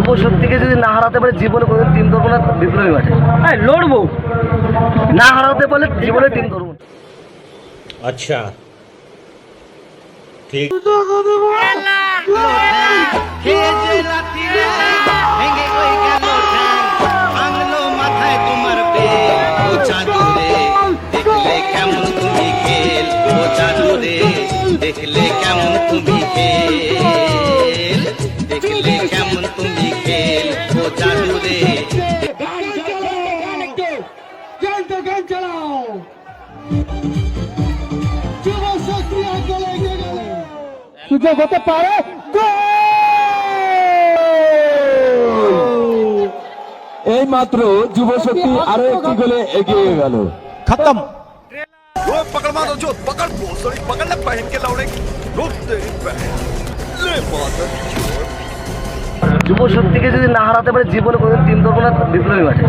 যুব শক্তিকে যদি না হারাতে পারে জীবনে কোনো টিম ধরবো না বিপ্লবী মাঠে। হ্যাঁ লড়বো। না হারাতে পারলে জীবনে টিম ধরবো আচ্ছা। ঠিক। দেখলে কেমন তুমি খেল ও চাঁদুরে গানটা গান চালাও যুব শক্তি আন্দোলন এগিয়ে গেলে সুযোগ হতে পারে এই মাত্র যুব শক্তি আরো একটি গোলে এগিয়ে গেল वो पकड़ मारो जो पकड़ भोसड़ी पकड़ ले पहन के लौड़े रुक तेरी बहन ले माता যুব শক্তিকে যদি না হারাতে পারে জীবনে কোনো তিন ধরবো না বিপ্লবী মাঠে।